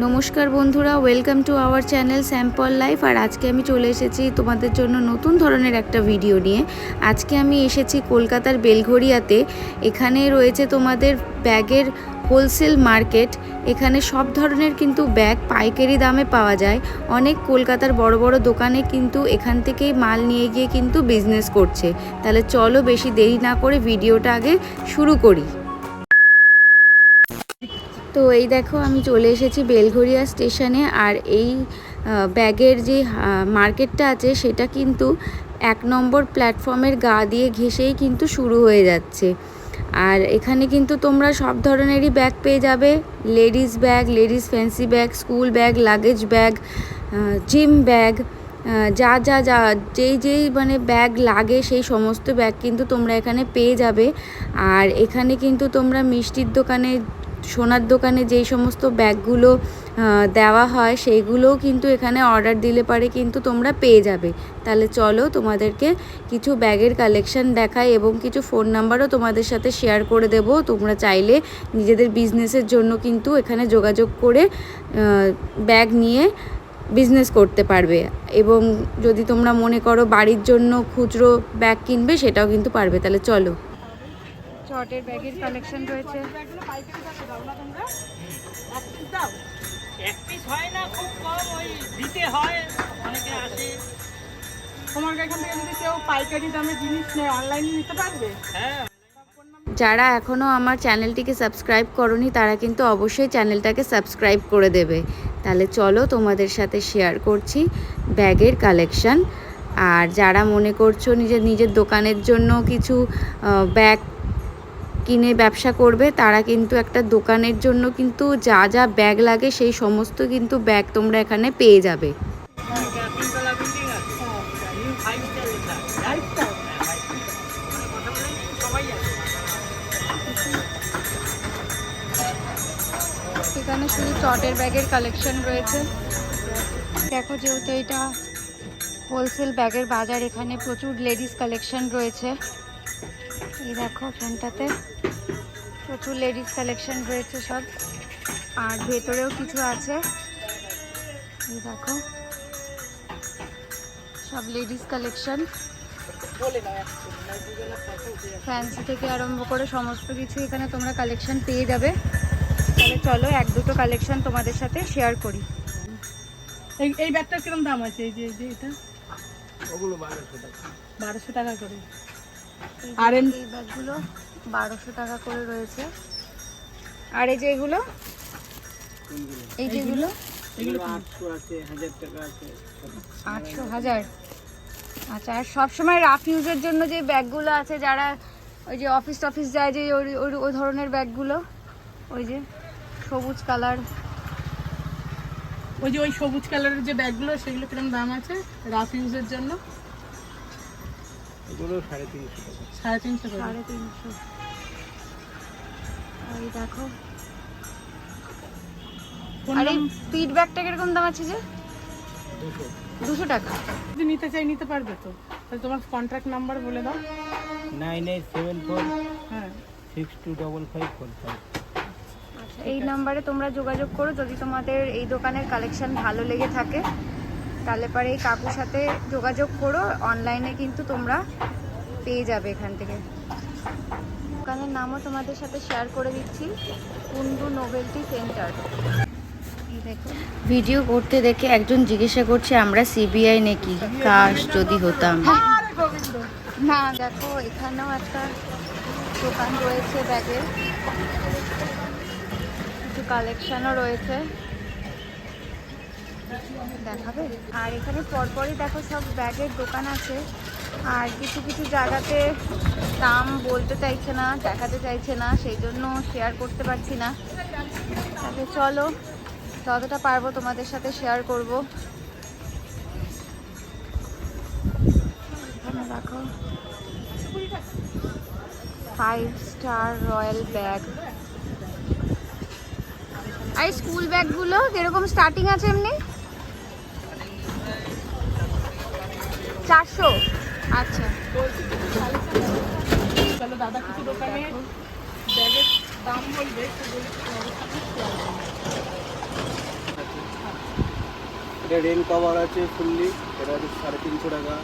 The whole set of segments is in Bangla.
নমস্কার বন্ধুরা welcome to our channel sample life আর আজকে আমি চলে এসেছি তোমাদের জন্য নতুন ধরনের একটা ভিডিও নিয়ে। আজকে আমি এসেছি কলকাতার বেলঘরিয়াতে এখানে রয়েছে তোমাদের ব্যাগের হোলসেল মার্কেট এখানে সব ধরনের কিন্তু ব্যাগ পাইকারি দামে পাওয়া যায়। অনেক কলকাতার বড় বড় দোকানে কিন্তু এখান থেকেই মাল নিয়ে গিয়ে কিন্তু বিজনেস করছে। তাহলে চলো বেশি দেরি না করে ভিডিওটা আগে শুরু করি। তো এই দেখো আমি চলে এসেছি বেলঘরিয়া স্টেশনে আর এই ব্যাগের যে মার্কেটটা আছে সেটা কিন্তু এক নম্বর প্ল্যাটফর্মের গা দিয়ে ঘেসেই কিন্তু শুরু হয়ে যাচ্ছে। আর এখানে কিন্তু তোমরা সব ধরনেরই ব্যাগ পেয়ে যাবে। Ladies bag, ladies fancy bag, school bag, luggage bag gym bag যা যা যা, যেই যেই মানে ব্যাগ লাগে সেই সমস্ত ব্যাগ কিন্তু তোমরা এখানে পেয়ে যাবে। আর এখানে কিন্তু তোমরা মিষ্টির দোকানে সোনার দোকানে যেই সমস্ত ব্যাগগুলো দেওয়া হয়, সেইগুলোও কিন্তু এখানে অর্ডার দিলে পারে কিন্তু তোমরা পেয়ে যাবে। তাহলে চলো তোমাদেরকে কিছু ব্যাগের কালেকশন দেখাই এবং কিছু ফোন নাম্বারও তোমাদের সাথে শেয়ার করে দেব। তোমরা চাইলে নিজেদের বিজনেসের জন্য কিন্তু এখানে যোগাযোগ করে ব্যাগ নিয়ে বিজনেস করতে পারবে। এবং যদি তোমরা মনে করো বাড়ির জন্য খুচরো ব্যাগ কিনবে, সেটাও কিন্তু পারবে। তাহলে চলো। চটের ব্যাগের কালেকশন রয়েছে। এক পিস হয় না খুব কম ওই দিতে হয় অনেকে আসে তোমার এখান থেকে যদি কেউ পাইকারি দামে জিনিস নেয় অনলাইনে নিতে পারবে? হ্যাঁ যারা এখনও আমার চ্যানেলটিকে সাবস্ক্রাইব করনি তারা কিন্তু অবশ্যই চ্যানেলটাকে সাবস্ক্রাইব করে দেবে। তাহলে চলো তোমাদের সাথে শেয়ার করছি ব্যাগের কালেকশন আর যারা মনে করছ নিজের নিজের দোকানের জন্য কিছু ব্যাগ কিনে ব্যবসা করবে, তারা কিন্তু একটা দোকানের জন্য কিন্তু যা যা ব্যাগ লাগে সেই সমস্ত কিন্তু ব্যাগ তোমরা এখানে পেয়ে যাবে। এখানে শুধু চটের ব্যাগের কালেকশন রয়েছে। দেখো যেহেতু এটা হোলসেল ব্যাগের বাজার, এখানে প্রচুর লেডিস কালেকশন রয়েছে। এই দেখো ফ্যানটাতে প্রচুর লেডিস কালেকশন রয়েছে সব। আর ভেতরেও কিছু আছে। এই দেখো। সব লেডিস কালেকশন। ফ্যান্সি থেকে আরম্ভ করে সমস্ত কিছু এখানে তোমরা কালেকশন পেয়ে যাবে। তাহলে চলো এক দুটো কালেকশন তোমাদের সাথে শেয়ার করি। এই এই ব্যাগটার কিরম দাম আছে? এই যে যে এটা? ওগুলো বারোশো টাকা। বারোশো টাকা করে। আর এই ব্যাগগুলো বারোশো টাকা করে রয়েছে। আর এই যে এগুলো? এই যেগুলো এগুলো? আটশো আছে হাজার আচ্ছা আর সবসময় রাফ ইউজের জন্য যে ব্যাগগুলো আছে যারা ওই যে অফিস টফিস যায় যে ওই ওই- ওই ধরনের ব্যাগগুলো ওই যে সবুজ কালার ওই যে ওই সবুজ কালারের যে ব্যাগগুলো সেগুলো কিরম দাম আছে? রাফ ইউজের জন্য? এগুলো সাড়ে তিনশো টাকা। সাড়ে তিনশো সাড়ে তিনশো। এই দেখো। আর এই নাম- পিট ব্যাগটা কীরকম দাম আছে যে? দুশো। টাকা। যদি নিতে চাই নিতে পারবে তো। তাহলে তোমার কন্ট্রাক্ট নাম্বার বলে দাও। নাইন এইট সেভেন ফোর হ্যাঁ। Six two double five four five. আচ্ছা এই নাম্বারে তোমরা যোগাযোগ করো। যদি তোমাদের এই দোকানের কালেকশন ভালো লেগে থাকে তাহলে পরে এই কাকুর সাথে যোগাযোগ করো অনলাইনে কিন্তু তোমরা পেয়ে যাবে এখান থেকে। দোকানের নামও তোমাদের সাথে শেয়ার করে দিচ্ছি কুন্ডু নোভেলটি সেন্টার ভিডিও করতে দেখে একজন জিজ্ঞাসা করছে আমরা সিবিআই নাকি কাশ যদি হতাম? আরে না দেখো এখানেও একটা দোকান রয়েছে ব্যাগের কিছু কালেকশনও রয়েছে। দেখাবে? আর এখানে পরপরই দেখো সব ব্যাগের দোকান আছে। আর কিছু কিছু জায়গাতে দাম বলতে চাইছে না, দেখাতে চাইছে না, সেই জন্য শেয়ার করতে পারছি না। তাহলে চলো, যতটা পারব তোমাদের সাথে শেয়ার করব। এখানে দেখো ফাইভ স্টার রয়্যাল ব্যাগ আর স্কুল ব্যাগগুলো কীরকম স্টার্টিং আছে এমনি? চারশো। আচ্ছা। চলো দাদা কিছু দোকানে ব্যাগের দাম বলবে এটা রেন কভার আছে ফুললি এটা আছে সাড়ে তিনশো টাকা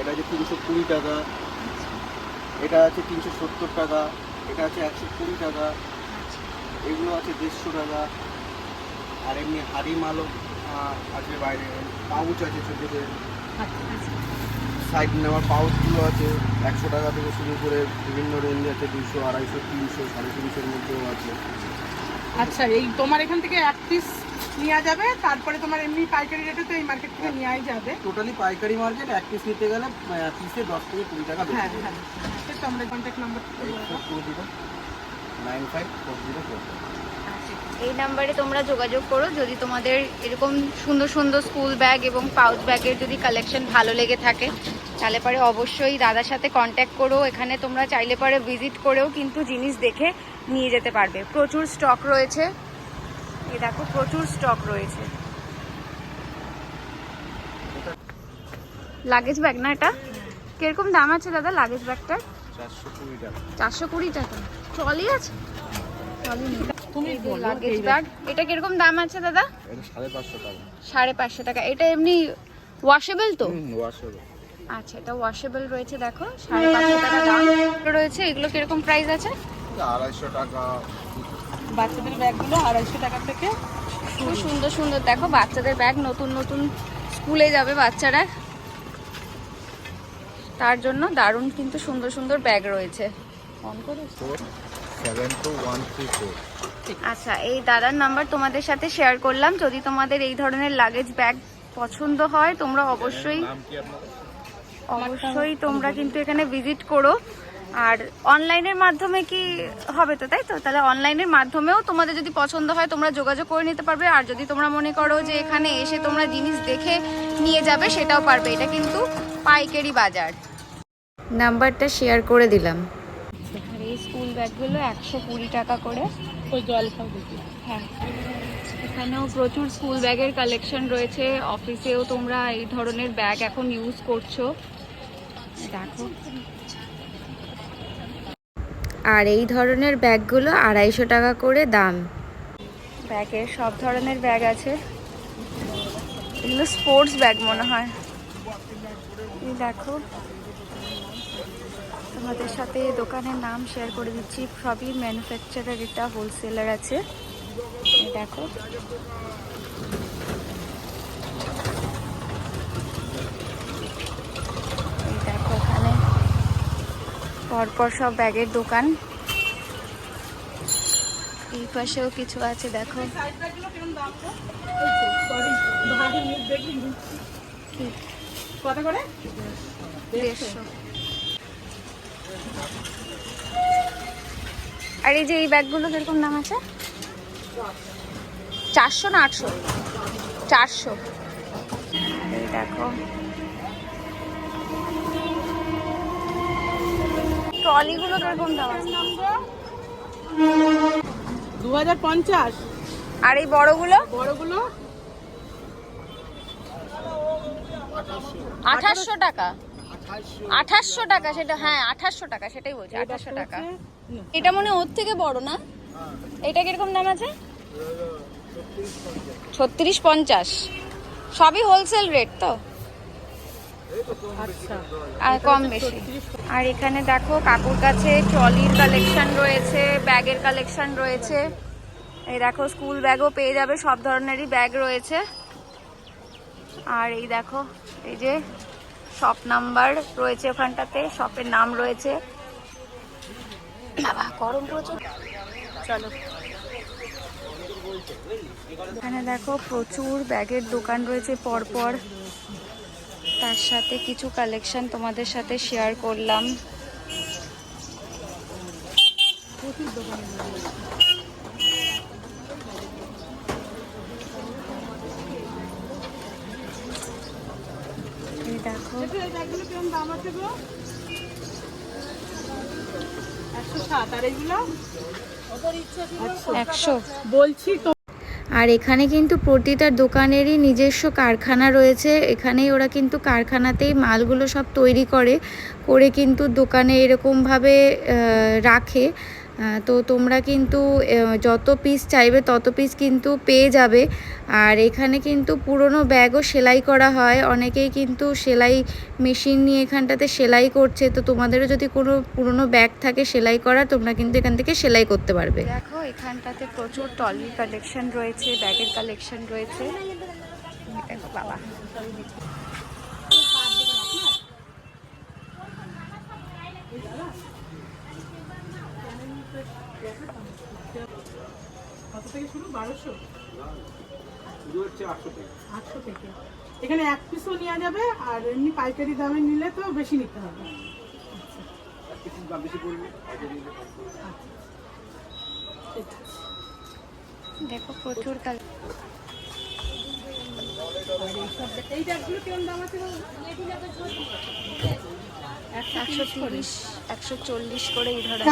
এটা আছে তিনশো কুড়ি টাকা এটা আছে তিনশো সত্তর টাকা এটা আছে একশো কুড়ি টাকা এগুলো আছে দেড়শো টাকা আর এমনি হাড়ি মালও আছে বাইরে পাউচ আছে ছোটোদের সাইড নেওয়ার পাউচগুলো আছে? একশো টাকা থেকে শুরু করে বিভিন্ন রেঞ্জ আছে দুশো আড়াইশো তিনশো সাড়ে তিনশোর মধ্যেও আছে। আচ্ছা এই তোমার এখান থেকে এক পিস নেওয়া যাবে তারপরে তোমার এমনি পাইকারি রেটে তো এই মার্কেট থেকে নেওয়াই যাবে। টোটালি পাইকারি মার্কেট এক পিস নিতে গেলে পিসে দশ থেকে কুড়ি টাকা হ্যাঁ হ্যাঁ। সেটা আমরা contact number nine five four zero four এই নাম্বারে তোমরা যোগাযোগ করো। যদি তোমাদের এরকম সুন্দর সুন্দর স্কুল ব্যাগ এবং পাউচ ব্যাগের যদি কালেকশন ভালো লেগে থাকে তাহলে পরে অবশ্যই দাদার সাথে কন্ট্যাক্ট করো। এখানে তোমরা চাইলে পরে ভিজিট করেও কিন্তু জিনিস দেখে নিয়ে যেতে পারবে। প্রচুর স্টক রয়েছে। এ দেখো প্রচুর স্টক রয়েছে। লাগেজ ব্যাগ না এটা? কীরকম দাম আছে দাদা লাগেজ ব্যাগটার চারশো কুড়ি টাকা। চারশো কুড়ি টাকা। ট্রলি আছে? ট্রলি নেই। তুমি এটা কীরকম দাম আছে দাদা? সাড়ে পাঁচশো টাকা। এটা এমনি ওয়াশেবল তো? আচ্ছা এটা ওয়াশেবল রয়েছে দেখো। 550 টাকা রয়েছে এগুলো কীরকম প্রাইস আছে? 250 টাকা। বাচ্চাদের ব্যাগগুলো 250 টাকা থেকে খুব সুন্দর সুন্দর। দেখো বাচ্চাদের ব্যাগ নতুন নতুন স্কুলে যাবে বাচ্চারা। তার জন্য দারুণ কিন্তু সুন্দর সুন্দর ব্যাগ রয়েছে। অন করো 72134 আচ্ছা এই দাদার নাম্বার তোমাদের সাথে শেয়ার করলাম। যদি তোমাদের এই ধরনের লাগেজ ব্যাগ পছন্দ হয় তোমরা অবশ্যই অবশ্যই তোমরা কিন্তু এখানে ভিজিট করো। আর অনলাইনের মাধ্যমে কি হবে তো তাই তো? তাহলে অনলাইনের মাধ্যমেও তোমাদের যদি পছন্দ হয় তোমরা যোগাযোগ করে নিতে পারবে। আর যদি তোমরা মনে করো যে এখানে এসে তোমরা জিনিস দেখে নিয়ে যাবে সেটাও পারবে। এটা কিন্তু পাইকারি বাজার। নাম্বারটা শেয়ার করে দিলাম। আর এই স্কুল ব্যাগগুলো একশো কুড়ি টাকা করে। হ্যাঁ। এখানেও প্রচুর স্কুল ব্যাগের কালেকশন রয়েছে। অফিসেও তোমরা এই ধরনের ব্যাগ এখন ইউজ করছ। দেখো। আর এই ধরনের ব্যাগগুলো আড়াইশো টাকা করে দাম। ব্যাগের সব ধরনের ব্যাগ আছে। এগুলো স্পোর্টস ব্যাগ মনে হয়। দেখো। তোমাদের সাথে দোকানের নাম শেয়ার করে দিচ্ছি। সবই ম্যানুফ্যাকচারার এটা হোলসেলার আছে। দেখো। দেখো এখানে। পরপর সব ব্যাগের দোকান। এই পাশেও কিছু আছে দেখো। কত করে? দেড়শো। আর এই যে এই ব্যাগগুলো কীরকম দাম আছে? চারশো না আটশো? চারশো। এই দেখো। ট্রলিগুলো কীরকম দাম আছে? দু হাজার পঞ্চাশ। আর এই বড়গুলো? বড়গুলো? আঠাশশো টাকা। আঠাশশো টাকা সেটা হ্যাঁ আঠাশশো টাকা সেটাই বলছি আঠাশশো টাকা। এটা মনে ওর থেকে বড় না? এটা কীরকম দাম আছে? ছত্রিশ পঞ্চাশ। সবই হোলসেল রেট তো? আচ্ছা। আর কম বেশি। আর এখানে দেখো কাকুর কাছে ট্রলির কালেকশন রয়েছে ব্যাগের কালেকশন রয়েছে। এই দেখো স্কুল ব্যাগও পেয়ে যাবে সব ধরনেরই ব্যাগ রয়েছে। আর এই দেখো এই যে শপ নাম্বার রয়েছে ওখানটাতে শপের নাম রয়েছে। বাবা, গরম প্রচুর। চলো। এখানে দেখো প্রচুর ব্যাগের দোকান রয়েছে পরপর। তার সাথে কিছু কালেকশন তোমাদের সাথে শেয়ার করলাম। এই দেখো দেখো এই ব্যাগগুলো কীরকম দাম আছে গো একশো। সাত আর এইগুলো একশো বলছি তো। আর এখানে কিন্তু প্রতিটা দোকানেরই নিজস্ব কারখানা রয়েছে। এখানেই ওরা কিন্তু কারখানাতেই মালগুলো সব তৈরি করে করে কিন্তু দোকানে এরকমভাবে রাখে। তো তোমরা কিন্তু যত পিস চাইবে তত পিস কিন্তু পেয়ে যাবে। আর এখানে কিন্তু পুরনো ব্যাগও সেলাই করা হয়। অনেকেই কিন্তু সেলাই মেশিন নিয়ে এখানটাতে সেলাই করছে। তো তোমাদেরও যদি কোনো পুরনো ব্যাগ থাকে সেলাই করা, তোমরা কিন্তু এখান থেকে সেলাই করতে পারবে। দেখো, এখানটাতে প্রচুর টলির কালেকশন রয়েছে ব্যাগের কালেকশন রয়েছে। বাবা। থেকে শুরু? বারোশো? শুরু হচ্ছে আটশো থেকে। আটশো থেকে। এখানে এক পিসও নেওয়া যাবে আর এমনি পাইকারি দামে নিলে তো বেশি নিতে হবে। দেখো প্রচুর কাল এই ব্যাগগুলো কেমন দাম আছে? একশো তিরিশ একশো চল্লিশ করে এই ধরনের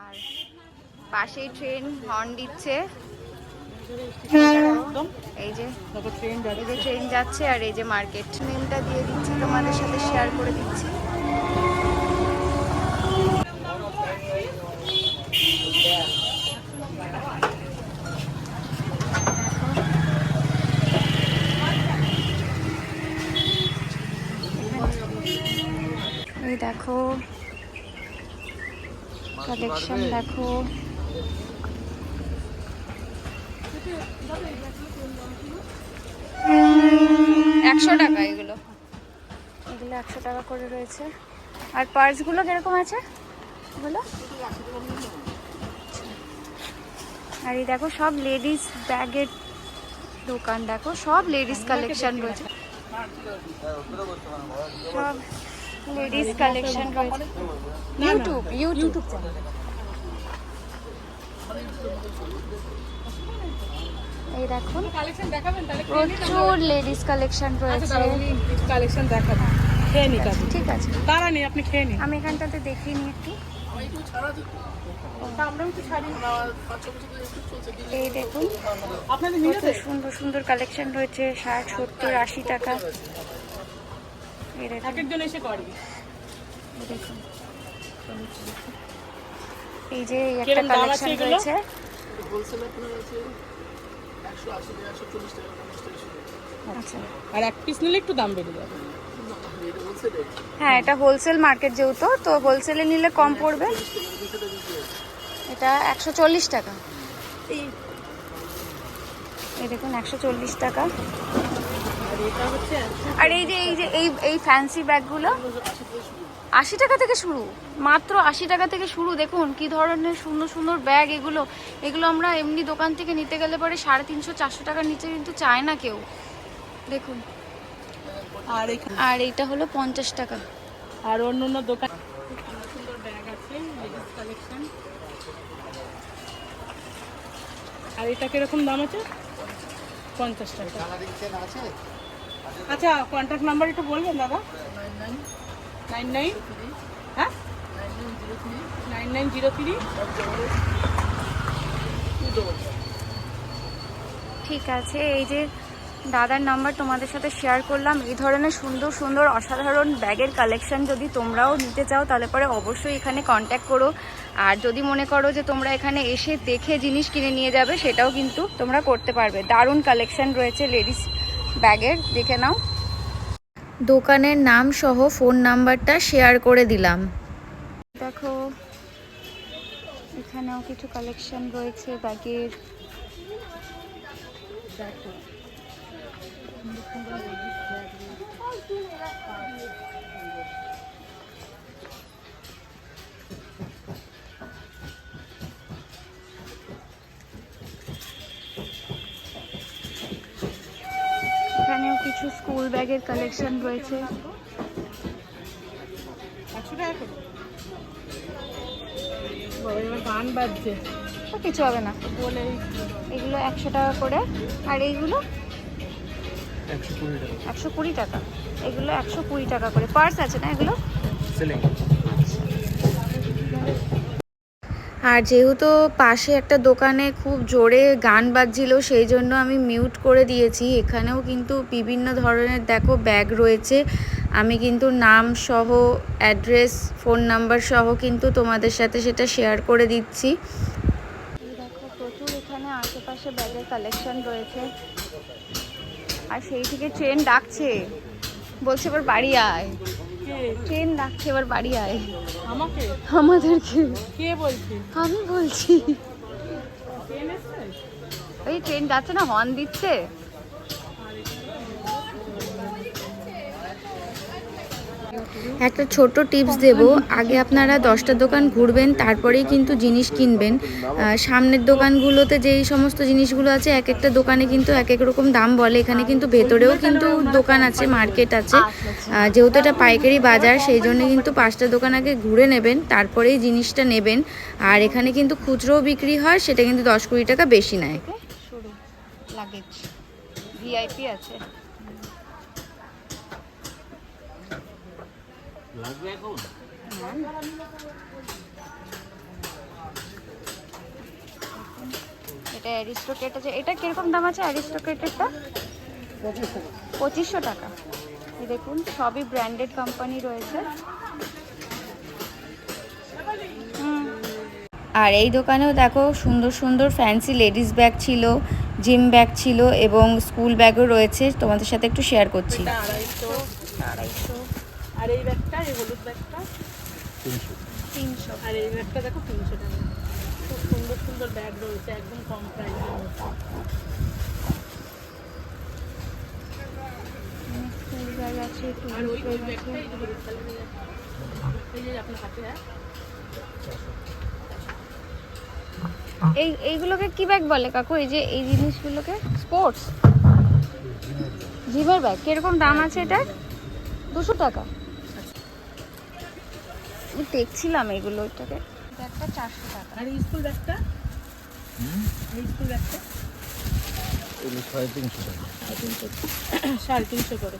আর পাশেই ট্রেন হর্ন দিচ্ছে। এই যে এই যে ট্রেন যাচ্ছে আর এই যে মার্কেট। নেমটা দিয়ে দিচ্ছি, তোমাদের সাথে শেয়ার করে দিচ্ছি। এই দেখো কালেকশন দেখো। একশো টাকা এগুলো। এগুলো একশো টাকা করে রয়েছে। আর পার্সগুলো কীরকম আছে? এগুলো আর এই দেখো সব লেডিস ব্যাগের দোকান দেখো সব লেডিস কালেকশন রয়েছে। সব লেডিস কালেকশন রয়েছে। YouTube YouTube. এই দেখুন। কালেকশন দেখাবেন? তাহলে প্রচুর লেডিস কালেকশন আচ্ছা রয়েছে। কালেকশন দেখাবেন খেয়ে আপনি ঠিক আছে তারা নেই আপনি খেয়ে নিন। আমি এখানটাতে দেখিয়ে নিই একটু। এই দেখুন। আপনাদের কত সুন্দর সুন্দর কালেকশন রয়েছে ষাট সত্তর আশি টাকা। এই যে এই একটা কালেকশন রয়েছে। আচ্ছা। আর এক পিস নিলে একটু দাম বেড়ে যাবে। হ্যাঁ এটা হোলসেল মার্কেট যেহেতু তো হোলসেলে নিলে কম পড়বে। এটা একশো চল্লিশ টাকা। এই দেখুন একশো চল্লিশ টাকা। আর হচ্ছে আর এই যে এই যে এই এই ফ্যান্সি ব্যাগগুলো আশি টাকা থেকে শুরু। মাত্র আশি টাকা থেকে শুরু। দেখুন কি ধরনের সুন্দর সুন্দর ব্যাগ এগুলো। এগুলো আমরা এমনি দোকান থেকে নিতে গেলে পরে সাড়ে তিনশো চারশো টাকার নিচে কিন্তু চায় না কেউ। দেখুন। আর আর এইটা হলো পঞ্চাশ টাকা। আর অন্য অন্য দোকান সুন্দর সুন্দর ব্যাগ আছে লেডিস কালেকশন আর এটা কীরকম দাম আছে? পঞ্চাশ টাকা। আচ্ছা কন্ট্যাক্ট নাম্বার একটু বলবেন দাদা? হ্যাঁ? Zero three? ঠিক আছে, এই যে দাদার নাম্বার তোমাদের সাথে শেয়ার করলাম, এই ধরনের সুন্দর সুন্দর, অসাধারণ ব্যাগের কালেকশন যদি তোমরাও নিতে চাও, তাহলে পরে অবশ্যই এখানে কন্ট্যাক্ট করো। আর যদি মনে করো যে তোমরা এখানে এসে দেখে জিনিস কিনে নিয়ে যাবে, সেটাও কিন্তু তোমরা করতে পারবে। দারুণ কালেকশন রয়েছে লেডিস ব্যাগের, দেখে নাও। দোকানের নাম সহ ফোন নাম্বারটা শেয়ার করে দিলাম। দেখো, এখানেও কিছু কালেকশন রয়েছে, ব্যাগের। এখানেও কিছু স্কুল ব্যাগের কালেকশন রয়েছে। গান বাজছে। ও, কিছু হবে না। বলে এগুলো একশো টাকা করে। আর এইগুলো? একশো কুড়ি টাকা। এগুলো একশো কুড়ি টাকা করে। পার্স আছে না এগুলো? সেলিং আর যেহেতু পাশে একটা দোকানে খুব জোরে গান বাজছিল, সেই জন্য আমি মিউট করে দিয়েছি। এখানেও কিন্তু বিভিন্ন ধরনের, দেখো ব্যাগ রয়েছে। আমি কিন্তু নাম সহ অ্যাড্রেস ফোন নাম্বার সহ কিন্তু তোমাদের সাথে সেটা শেয়ার করে দিচ্ছি। দেখো, প্রচুর এখানে আশেপাশে ব্যাগের কালেকশন রয়েছে। আর সেই থেকে ট্রেন ডাকছে। বলছে, এবার বাড়ি আয়। ট্রেন ডাকছে? এবার বাড়ি আয়। আমাকে? আমাদেরকে। কে বলছি? আমি বলছি। ওই ট্রেন যাচ্ছে না হর্ন দিচ্ছে। একটা ছোট টিপস দেব। আগে আপনারা দশটা দোকান ঘুরবেন, তারপরেই কিন্তু জিনিস কিনবেন। সামনের দোকানগুলোতে যেই সমস্ত জিনিসগুলো আছে, এক একটা দোকানে কিন্তু এক এক রকম দাম বলে। এখানে কিন্তু ভেতরেও কিন্তু দোকান আছে, মার্কেট আছে। যেহেতু এটা পাইকারি বাজার, সেই জন্য কিন্তু পাঁচটা দোকান আগে ঘুরে নেবেন, তারপরেই জিনিসটা নেবেন। আর এখানে কিন্তু খুচরোও বিক্রি হয়, সেটা কিন্তু দশ কুড়ি টাকা বেশি নেয়। ভিআইপি আছে। লাগবে এখন? এটা অ্যারিস্টোকেট আছে এটা কীরকম দাম আছে অ্যারিস্টোকেটেরটা পঁচিশশো টাকা। দেখুন সবই ব্র্যান্ডেড কোম্পানি রয়েছে। আর এই দোকানেও দেখো সুন্দর সুন্দর ফ্যান্সি লেডিস ব্যাগ ছিল জিম ব্যাগ ছিল এবং স্কুল ব্যাগও রয়েছে। তোমাদের সাথে একটু শেয়ার করছি। আড়াইশো আড়াইশো। আর এই ব্যাগটা এই হলুদ ব্যাগটা? তিনশো। তিনশো। আর এই ব্যাগটা দেখো তিনশো টাকা। খুব সুন্দর সুন্দর ব্যাগ রয়েছে একদম কম প্রাইসের মধ্যে স্কুল ব্যাগ আছে আর ওই ওই ব্যাগটা এই যে হলুদ কালারের এই যে আপনার হাতে হ্যাঁ? এই এইগুলোকে কি ব্যাগ বলে কাকু? এই যে এই জিনিসগুলোকে? স্পোর্টস জিমের ব্যাগ। কীরকম দাম আছে এটার দুশো টাকা। দেখছিলাম এগুলো ওইটাকে ব্যাগটা চারশো টাকা। আর স্কুল ব্যাগটা স্কুল ব্যাগটা সাড়ে তিনশো টাকা। সাড়ে তিনশো করে।